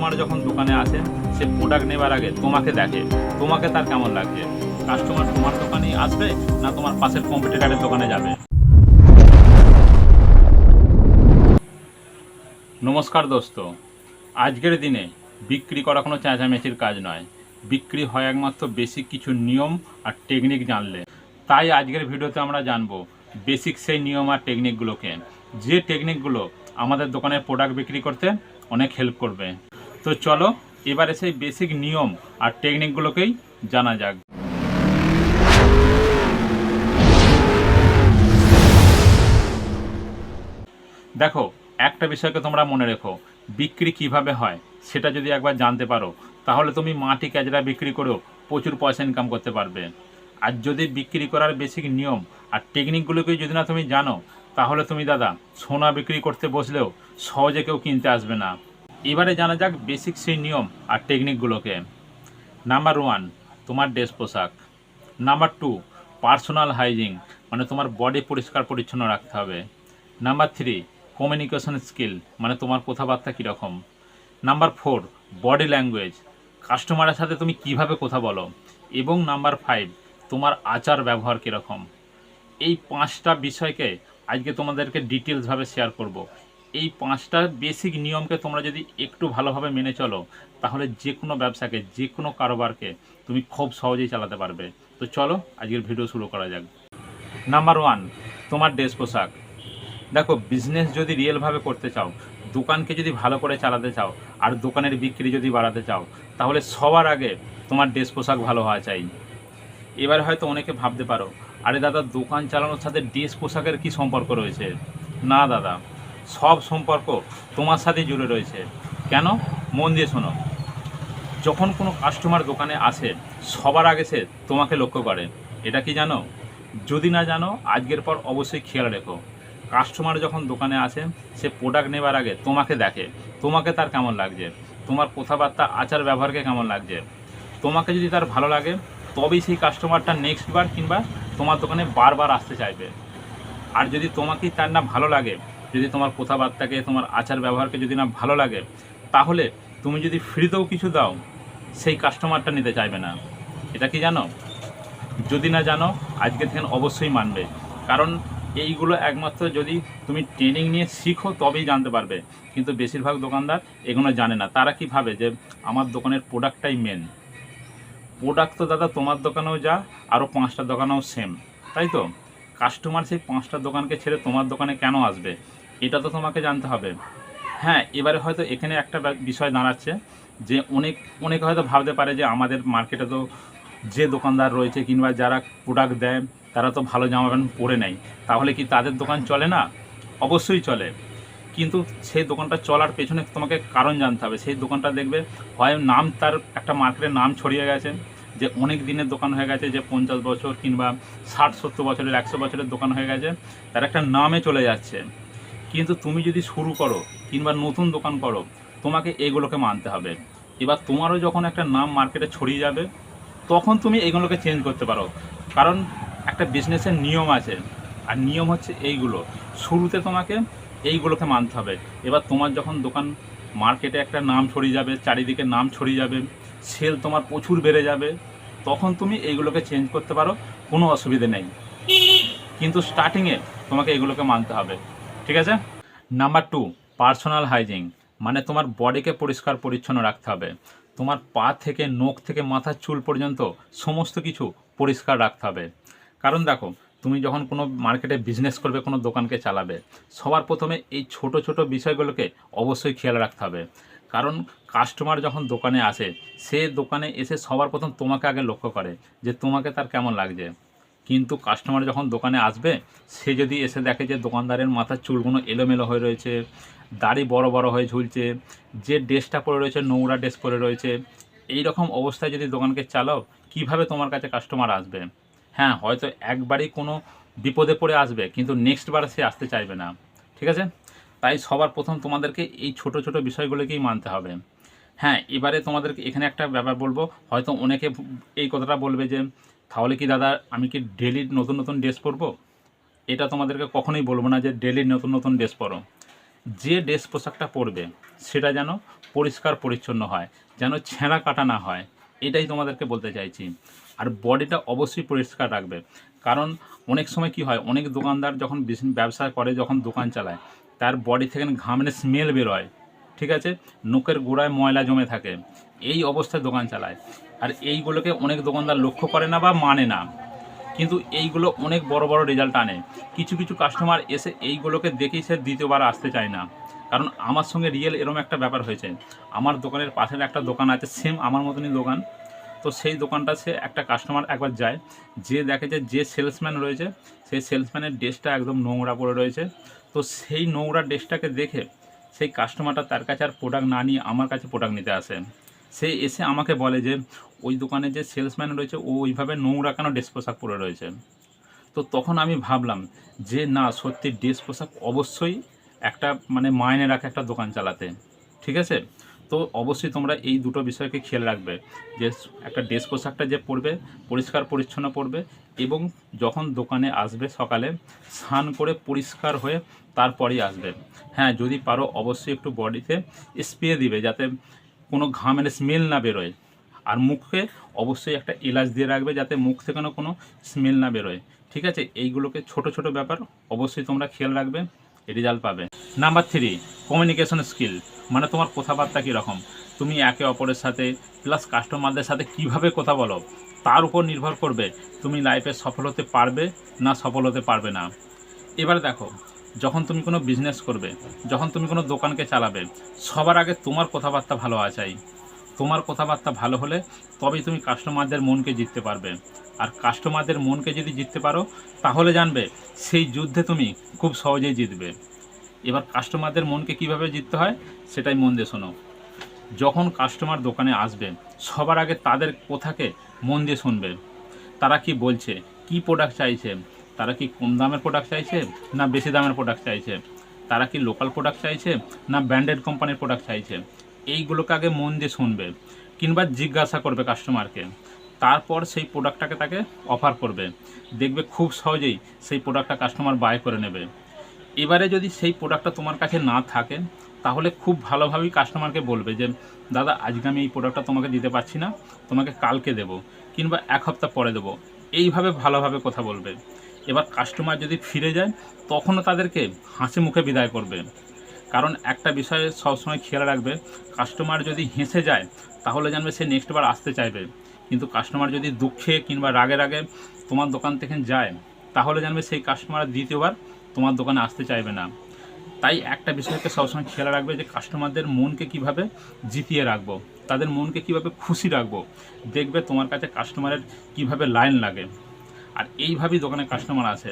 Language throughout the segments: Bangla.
কাস্টমার যখন দোকানে আসে, সে প্রোডাক্ট নেবার আগে তোমাকে দেখে, তোমাকে তার কেমন লাগছে? কাস্টমার তোমার দোকানেই আসবে না তোমার পাশের কম্পিটিটারের দোকানে যাবে? নমস্কার দোস্ত। আজকের দিনে বিক্রি করা কোনো চেঁচামেচির কাজ নয়। বিক্রি হয় একমাত্র বেসিক কিছু নিয়ম আর টেকনিক জানলে। তাই আজকের ভিডিওতে আমরা জানব বেসিক সেই নিয়ম আর টেকনিকগুলোকে যে টেকনিকগুলো আমাদের দোকানের প্রোডাক্ট বিক্রি করতে অনেক হেল্প করবে। তো চলো, এবারে সেই বেসিক নিয়ম আর টেকনিকগুলোকেই জানা যাক। দেখো, একটা বিষয়কে তোমরা মনে রেখো, বিক্রি কীভাবে হয়, সেটা যদি একবার জানতে পারো, তাহলে তুমি মাটি ক্যাজরা বিক্রি করেও প্রচুর পয়সা ইনকাম করতে পারবে। আর যদি বিক্রি করার বেসিক নিয়ম আর টেকনিকগুলোকে যদি না তুমি জানো, তাহলে তুমি দাদা, সোনা বিক্রি করতে বসলেও সহজে কেউ কিনতে আসবে না। এবারে জানা যাক বেসিক সেই নিয়ম আর টেকনিকগুলোকে নাম্বার ওয়ান তোমার ড্রেস পোশাক। নাম্বার টু পার্সোনাল হাইজিন মানে তোমার বডি পরিষ্কার পরিচ্ছন্ন রাখতে হবে। নাম্বার থ্রি কমিউনিকেশন স্কিল মানে তোমার কথাবার্তা কীরকম। নাম্বার ফোর বডি ল্যাঙ্গুয়েজ কাস্টমারের সাথে তুমি কীভাবে কথা বলো। এবং নাম্বার ফাইভ তোমার আচার ব্যবহার কীরকম। এই পাঁচটা বিষয়কে আজকে তোমাদেরকে ডিটেলসভাবে শেয়ার করব। এই পাঁচটা বেসিক নিয়মকে তোমরা যদি একটু ভালোভাবে মেনে চলো, তাহলে যে কোনো ব্যবসাকে যে কোনো কারোবারকে তুমি খুব সহজেই চালাতে পারবে। তো চলো, আজকের ভিডিও শুরু করা যাক। নাম্বার ওয়ান তোমার ড্রেস পোশাক। দেখো বিজনেস যদি রিয়েলভাবে করতে চাও, দোকানকে যদি ভালো করে চালাতে চাও, আর দোকানের বিক্রি যদি বাড়াতে চাও, তাহলে সবার আগে তোমার ড্রেস পোশাক ভালো হওয়া চাই। এবার হয়তো অনেকে ভাবতে পারো, আরে দাদা, দোকান চালানোর সাথে ড্রেস পোশাকের কি সম্পর্ক রয়েছে? না, দাদা। সব সম্পর্ক তোমার সাথে জুড়ে রয়েছে। কেন? মন দিয়ে শোনো। যখন কোনো কাস্টমার দোকানে আসে, সবার আগে সে তোমাকে লক্ষ্য করে। এটা কি জানো? যদি না জানো, আজকের পর অবশ্যই খেয়াল রেখো। কাস্টমার যখন দোকানে আসে, সে প্রোডাক্ট নেবার আগে তোমাকে দেখে। তোমাকে তার কেমন লাগছে? তোমার কথাবার্তা, আচার ব্যবহারকে কেমন লাগছে? তোমাকে যদি তার ভালো লাগে, তবেই সেই কাস্টমারটা নেক্সট বার কিংবা তোমার দোকানে বারবার আসতে চাইবে। আর যদি তোমাকেই তার না ভালো লাগে যদি তোমার কথাবার্তাকে, তোমার আচার ব্যবহারকে যদি না ভালো লাগে, তাহলে তুমি যদি ফ্রিতেও কিছু দাও, সেই কাস্টমারটা নিতে চাইবে না। এটা কি জানো? যদি না জানো, আজকে থেকে অবশ্যই মানবে। কারণ এইগুলো একমাত্র যদি তুমি ট্রেনিং নিয়ে শিখো, তবেই জানতে পারবে। কিন্তু বেশিরভাগ দোকানদার এগুলো জানে না। তারা কি ভাবে যে, আমার দোকানের প্রোডাক্টটাই মেন প্রোডাক্ট তো দাদা তোমার দোকানেও যা আরও পাঁচটা দোকানেও সেম তাই তো? কাস্টমার সেই পাঁচটা দোকানকে ছেড়ে তোমার দোকানে কেন আসবে? এটা তো তোমাকে জানতে হবে। হ্যাঁ এবারে হয়তো এখানে একটা বিষয় দাঁড়াচ্ছে যে অনেক, অনেকে হয়তো ভাবতে পারে যে আমাদের মার্কেটে তো যে দোকানদার রয়েছে কিংবা যারা প্রোডাক্ট দেয়, তারা তো ভালো জামা প্যান্ট পরে নেয়। তাহলে কি তাদের দোকান চলে না? অবশ্যই চলে। কিন্তু সেই দোকানটা চলার পেছনে তোমাকে কারণ জানতে হবে। সেই দোকানটা দেখবে হয় নাম তার একটা মার্কেটের নাম ছড়িয়ে গেছে, যে অনেক দিনের দোকান হয়ে গেছে, যে পঞ্চাশ বছর কিংবা ষাট, সত্তর বছরের, একশো বছরের দোকান হয়ে গেছে, তার একটা নামে চলে যাচ্ছে। কিন্তু তুমি যদি শুরু করো কিংবা নতুন দোকান করো, তোমাকে এগুলোকে মানতে হবে। এবার তোমারও যখন একটা নাম মার্কেটে ছড়িয়ে যাবে, তখন তুমি এগুলোকে চেঞ্জ করতে পারো। কারণ একটা বিজনেসের নিয়ম আছে, আর নিয়ম হচ্ছে এইগুলো। শুরুতে তোমাকে এইগুলোকে মানতে হবে। এবার তোমার যখন দোকান মার্কেটে একটা নাম ছড়িয়ে যাবে, চারিদিকে নাম ছড়িয়ে যাবে সেল তোমার প্রচুর বেড়ে যাবে, তখন তুমি এইগুলোকে চেঞ্জ করতে পারো, কোনো অসুবিধে নেই। কিন্তু স্টার্টিংয়ে তোমাকে এগুলোকে মানতে হবে। ঠিক আছে? নাম্বার টু পার্সোনাল হাইজিন মানে তোমার বডিকে পরিষ্কার, পরিচ্ছন্ন রাখতে হবে। তোমার পা থেকে, নখ থেকে, মাথার চুল পর্যন্ত সমস্ত কিছু পরিষ্কার রাখতে হবে। কারণ দেখো, তুমি যখন কোনো মার্কেটে বিজনেস করবে, কোনো দোকানকে চালাবে, সবার প্রথমে এই ছোট ছোট বিষয়গুলোকে অবশ্যই খেয়াল রাখতে হবে। কারণ কাস্টমার যখন দোকানে আসে, সে দোকানে এসে সবার প্রথম তোমাকে আগে লক্ষ্য করে যে তোমাকে তার কেমন লাগছে। কিন্তু কাস্টমার যখন দোকানে আসবে, সে যদি এসে দেখে যে দোকানদারের মাথার চুলগুলো এলোমেলো হয়ে রয়েছে, দাড়ি বড় বড় হয়ে ঝুলছে, যে ড্রেসটা পরে রয়েছে নোংরা ড্রেস পরে রয়েছে এই রকম অবস্থায় যদি দোকানকে চালাও, কীভাবে তোমার কাছে কাস্টমার আসবে? হ্যাঁ হয়তো একবারই কোনো বিপদে পড়ে আসবে, কিন্তু নেক্সট বার সে আসতে চাইবে না। ঠিক আছে? তাই সবার প্রথম তোমাদেরকে এই ছোট ছোট বিষয়গুলোকেই মানতে হবে। হ্যাঁ এবারে তোমাদেরকে এখানে একটা ব্যাপার বলব, হয়তো অনেকে এই কথাটা বলবে যে তাহলে কি দাদা, আমি কি ডেলি নতুন নতুন ড্রেস পরবো? এটা তোমাদেরকে কখনোই বলব না যে ডেলি নতুন নতুন ড্রেস পরো। যে ড্রেস পোশাকটা পরবে, সেটা যেন পরিষ্কার পরিচ্ছন্ন হয়, যেন ছেঁড়া কাটা না হয়, এটাই তোমাদেরকে বলতে চাইছি। আর বডিটা অবশ্যই পরিষ্কার রাখবে। কারণ অনেক সময় কি হয়, অনেক দোকানদার যখন ব্যবসা করে, যখন দোকান চালায়, তার বডি থেকে ঘামনে স্মেল বেরোয়, ঠিক আছে? নোকের গোড়ায় ময়লা জমে থাকে। এই অবস্থায় দোকান চালায়। আর এইগুলোকে অনেক দোকানদার লক্ষ্য করে না বা মানে না। কিন্তু এইগুলো অনেক বড় বড় রেজাল্ট আনে। কিছু কিছু কাস্টমার এসে এইগুলোকে দেখেই সে দ্বিতীয়বার আসতে চায় না। কারণ আমার সঙ্গে রিয়েল এরম একটা ব্যাপার হয়েছে। আমার দোকানের পাশের একটা দোকান আছে সেম আমার মতনই দোকান। তো সেই দোকানটা সে একটা কাস্টমার একবার যায়, যে দেখে যে যে সেলসম্যান রয়েছে, সেই সেলসম্যানের ড্রেসটা একদম নোংরা পড়ে রয়েছে। তো সেই নোংরা ড্রেসটাকে দেখে সেই কাস্টমারটা তার কাছে আর প্রোডাক্ট না নিয়ে আমার কাছে প্রোডাক্ট নিতে আসে। সে এসে আমাকে বলে যে, ওই দোকানে যে সেলসম্যান রয়েছে, ও ওইভাবে নোংরা কেন ড্রেস পোশাক পরে রয়েছে? তো তখন আমি ভাবলাম যে, না, সত্যি ড্রেস পোশাক অবশ্যই একটা মানে মাইনে রাখে একটা দোকান চালাতে। ঠিক আছে? তো অবশ্যই তোমরা এই দুটো বিষয়কে খেয়াল রাখবে যে, একটা ড্রেস পোশাকটা যে পরবে, পরিষ্কার পরিচ্ছন্ন পরবে এবং যখন দোকানে আসবে সকালে, স্নান করে পরিষ্কার হয়ে তারপরেই আসবে। হ্যাঁ যদি পারো অবশ্যই একটু বডিতে স্প্রে দিবে যাতে কোনো ঘামের স্মেল না বেরোয়। আর মুখে অবশ্যই একটা এলাচ দিয়ে রাখবে যাতে মুখ থেকে কোনো স্মেল না বেরোয়। ঠিক আছে? এইগুলোকে ছোট ছোট ব্যাপার অবশ্যই তোমরা খেয়াল রাখবে, রেজাল্ট পাবে। নাম্বার থ্রি কমিউনিকেশন স্কিল মানে তোমার কথাবার্তা কীরকম? তুমি একে অপরের সাথে প্লাস কাস্টমারদের সাথে কীভাবে কথা বলো? তার উপর নির্ভর করবে, তুমি লাইফে সফল হতে পারবে না সফল হতে পারবে না। এবার দেখো যখন তুমি কোনো বিজনেস করবে, যখন তুমি কোনো দোকানকে চালাবে, সবার আগে তোমার কথাবার্তা ভালো আচাই তোমার কথাবার্তা ভালো হলে তবেই তুমি কাস্টমারদের মনকে জিততে পারবে। আর কাস্টমারদের মনকে যদি জিততে পারো, তাহলে জানবে সেই যুদ্ধে তুমি খুব সহজেই জিতবে। এবার কাস্টমারদের মনকে কীভাবে জিততে হয়, সেটাই মন দিয়ে শোনো। যখন কাস্টমার দোকানে আসবে, সবার আগে তাদের কথাকে মন দিয়ে শুনবে। তারা কি বলছে, কি প্রোডাক্ট চাইছে তারা কি কম দামের প্রোডাক্ট চাইছে না বেশি দামের প্রোডাক্ট চাইছে? তারা কি লোকাল প্রোডাক্ট চাইছে না ব্র্যান্ডেড কোম্পানির প্রোডাক্ট চাইছে? এইগুলোকে আগে মন দিয়ে শুনবে কিংবা জিজ্ঞাসা করবে কাস্টমারকে তারপর সেই প্রোডাক্টটাকে তাকে অফার করবে। দেখবে খুব সহজেই সেই প্রোডাক্টটা কাস্টমার বাই করে নেবে। এবারে যদি সেই প্রোডাক্টটা তোমার কাছে না থাকে, তাহলে খুব ভালোভাবেই কাস্টমারকে বলবে যে, দাদা, আজকে আমি এই প্রোডাক্টটা তোমাকে দিতে পারছি না, তোমাকে কালকে দেবো কিংবা এক হপ্তাহ পরে দেবো। এইভাবে ভালোভাবে কথা বলবে। এবার কাস্টমার যদি ফিরে যায়, তখনও তাদেরকে হাসি মুখে বিদায় করবে। কারণ একটা বিষয়ে সবসময় খেয়াল রাখবে কাস্টমার যদি হেসে যায়, তাহলে জানবে সে নেক্সট বার আসতে চাইবে। কিন্তু কাস্টমার যদি দুঃখে কিংবা রাগে রাগে তোমার দোকান থেকে যায়, তাহলে জানবে সেই কাস্টমার দ্বিতীয়বার তোমার দোকানে আসতে চাইবে না। তাই একটা বিষয়কে সবসময় খেয়াল রাখবে যে কাস্টমারদের মনকে কীভাবে জিতিয়ে রাখব, তাদের মনকে কীভাবে খুশি রাখব, দেখবে তোমার কাছে কাস্টমারের কীভাবে লাইন লাগে। আর এইভাবেই দোকানে কাস্টমার আসে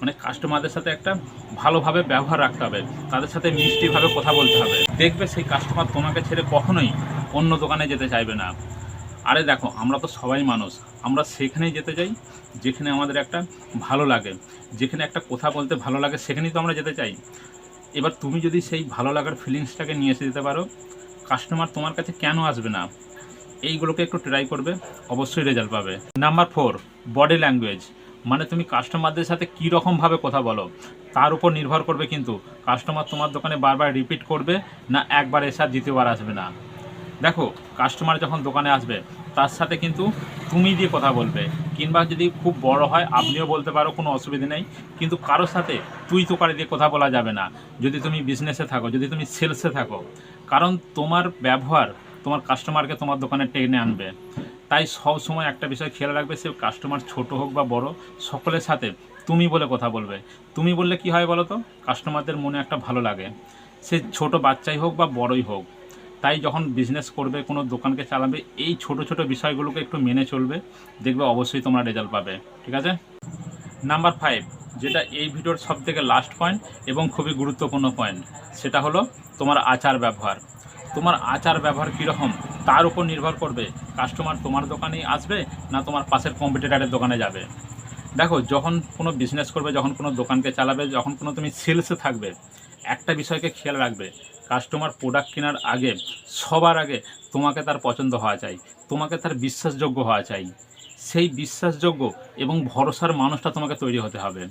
মানে কাস্টমারদের সাথে একটা ভালোভাবে ব্যবহার রাখতে হবে। তাদের সাথে মিষ্টিভাবে কথা বলতে হবে। দেখবে সেই কাস্টমার তোমাকে ছেড়ে কখনোই অন্য দোকানে যেতে চাইবে না। আরে দেখো, আমরা তো সবাই মানুষ। আমরা সেখানেই যেতে চাই, যেখানে আমাদের একটা ভালো লাগে। যেখানে একটা কথা বলতে ভালো লাগে, সেখানেই তো আমরা যেতে চাই। এবার তুমি যদি সেই ভালো লাগার ফিলিংসটাকে নিয়ে এসে দিতে পারো কাস্টমার তোমার কাছে কেন আসবে না? এইগুলোকে একটু ট্রাই করবে, অবশ্যই রেজাল্ট পাবে। নাম্বার ফোর বডি ল্যাঙ্গুয়েজ মানে তুমি কাস্টমারদের সাথে কী রকমভাবে কথা বলো, তার উপর নির্ভর করবে কিন্তু। কাস্টমার তোমার দোকানে বারবার রিপিট করবে, না একবার এসে আর দ্বিতীয়বার আসবে না। দেখো কাস্টমার যখন দোকানে আসবে, তার সাথে কিন্তু তুমি দিয়ে কথা বলবে। কিংবা যদি খুব বড় হয়, আপনিও বলতে পারো, কোনো অসুবিধা নেই। কিন্তু কারোর সাথে তুই তো করে দিয়ে কথা বলা যাবে না। যদি তুমি বিজনেসে থাকো, যদি তুমি সেলসে থাকো, কারণ তোমার ব্যবহার তোমার কাস্টমারকে তোমার দোকানে টেনে আনবে। তাই সব সময় একটা বিষয় খেয়াল রাখবে, সে কাস্টমার ছোট হোক বা বড়, সকলের সাথে তুমি বলে কথা বলবে। তুমি বললে কি হয় বলো তো কাস্টমারদের মনে একটা ভালো লাগে। সে ছোট বাচ্চাই হোক বা বড়ই হোক, তাই যখন বিজনেস করবে, কোনো দোকানকে চালাবে, এই ছোট ছোট বিষয়গুলোকে একটু মেনে চলবে, দেখবে অবশ্যই তোমরা রেজাল্ট পাবে। ঠিক আছে? নাম্বার ফাইভ যেটা এই ভিডিওর সব থেকে লাস্ট পয়েন্ট এবং খুবই গুরুত্বপূর্ণ পয়েন্ট সেটা হলো তোমার আচার ব্যবহার তোমার আচার ব্যবহার কীরকম? তার উপর নির্ভর করবে। কাস্টমার তোমার দোকানেই আসবে না তোমার পাশের কম্পিটিটারের দোকানে যাবে। দেখো, যখন কোনো বিজনেস করবে, যখন কোনো দোকানকে চালাবে, যখন কোনো তুমি সেলসে থাকবে, একটা বিষয়কে খেয়াল রাখবে কাস্টমার প্রোডাক্ট কেনার আগে, সবার আগে তোমাকে তার পছন্দ হওয়া চাই, তোমাকে তার বিশ্বাসযোগ্য হওয়া চাই। সেই বিশ্বাসযোগ্য এবং ভরসার মানুষটা তোমাকে তৈরি হতে হবে।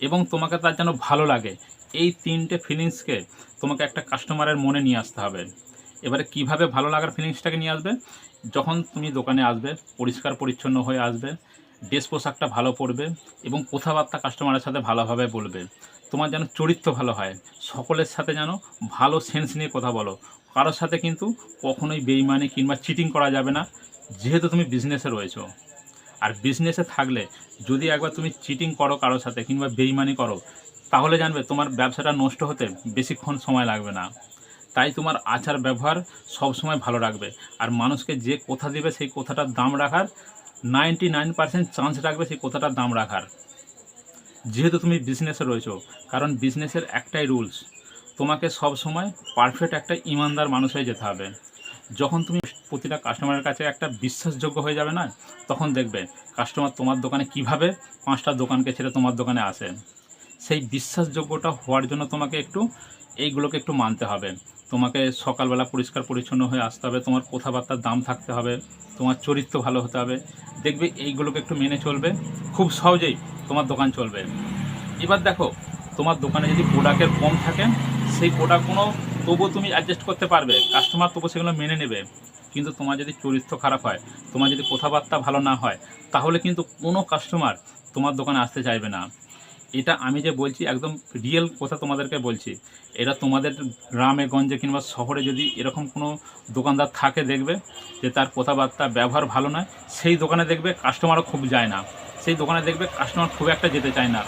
এবং তোমাকে তার যেন ভালো লাগে এই তিনটে ফিলিংসকে তোমাকে একটা কাস্টমারের মনে নিয়ে আসতে হবে। এবারে কীভাবে ভালো লাগার ফিলিংসটাকে নিয়ে আসবে? যখন তুমি দোকানে আসবে, পরিষ্কার পরিচ্ছন্ন হয়ে আসবে, ড্রেস পোশাকটা ভালো পরবে এবং কথাবার্তা কাস্টমারের সাথে ভালোভাবে বলবে। তোমার যেন চরিত্র ভালো হয়, সকলের সাথে যেন ভালো সেন্স নিয়ে কথা বলো। কারোর সাথে কিন্তু কখনোই বেইমানি কিংবা চিটিং করা যাবে না, যেহেতু তুমি বিজনেসে রয়েছো। আর বিজনেসে থাকলে যদি একবার তুমি চিটিং করো কারোর সাথে কিংবা বেইমানি করো তাহলে জানবে তোমার ব্যবসাটা নষ্ট হতে বেশিক্ষণ সময় লাগবে না। তাই তোমার আচার ব্যবহার সব সময় ভালো রাখবে। আর মানুষকে যে কথা দিবে সেই কথাটার দাম রাখার নাইনটি নাইন পার্সেন্ট চান্স রাখবে সেই কথাটার দাম রাখার। যেহেতু তুমি বিজনেসে রয়েছো, কারণ বিজনেসের একটাই রুলস তোমাকে সব সময় পারফেক্ট একটা ইমানদার মানুষ হয়ে যেতে হবে। যখন তুমি প্রতিটা কাস্টমারের কাছে একটা বিশ্বাসযোগ্য হয়ে যাবে না, তখন দেখবে কাস্টমার তোমার দোকানে কীভাবে পাঁচটা দোকানকে ছেড়ে তোমার দোকানে আসে। সেই বিশ্বাসযোগ্যটা হওয়ার জন্য তোমাকে একটু এইগুলোকে একটু মানতে হবে। তোমাকে সকালবেলা পরিষ্কার পরিচ্ছন্ন হয়ে আসতে হবে, তোমার কথাবার্তার দাম থাকতে হবে, তোমার চরিত্র ভালো হতে হবে। দেখবে এইগুলোকে একটু মেনে চলবে, খুব সহজেই তোমার দোকান চলবে। এবার দেখো, তোমার দোকানে যদি প্রোডাক্টের কম থাকে, সেই প্রোডাক্টগুলো তবুও তুমি অ্যাডজাস্ট করতে পারবে কাস্টমার তবু সেগুলো মেনে নেবে। কিন্তু তোমার যদি চরিত্র খারাপ হয়, তোমার যদি কথাবার্তা ভালো না হয়, তাহলে কিন্তু কোনো কাস্টমার তোমার দোকানে আসতে চাইবে না। এটা আমি যে বলছি, একদম রিয়েল কথা তোমাদেরকে বলছি। এটা তোমাদের গ্রামে, গঞ্জে কিংবা শহরে যদি এরকম কোনো দোকানদার থাকে, দেখবে যে তার কথাবার্তা, ব্যবহার ভালো নয়, সেই দোকানে দেখবে কাস্টমারও খুব যায় না। সেই দোকানে দেখবে কাস্টমার খুব একটা যেতে চায় না।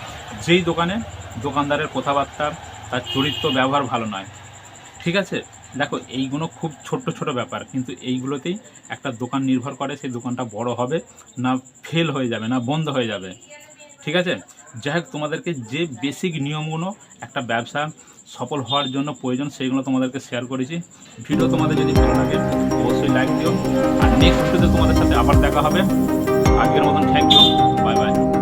যেই দোকানে দোকানদারের কথাবার্তা, তার চরিত্র, ব্যবহার ভালো নয়। ঠিক আছে? দেখো, এইগুলো খুব ছোট্ট, ছোট ব্যাপার, কিন্তু এইগুলোতেই একটা দোকান নির্ভর করে, সেই দোকানটা বড় হবে, না ফেল হয়ে যাবে, না বন্ধ হয়ে যাবে। ঠিক আছে? যাই হোক, তোমাদেরকে যে বেসিক নিয়মগুলো একটা ব্যবসা সফল হওয়ার জন্য প্রয়োজন, সেইগুলো তোমাদেরকে শেয়ার করেছি। ভিডিও তোমাদের যদি ভালো লাগে, অবশ্যই লাইক দিও। আর নেক্সট ভিডিওতে তোমাদের সাথে আবার দেখা হবে। আজকের মতন থ্যাংক ইউ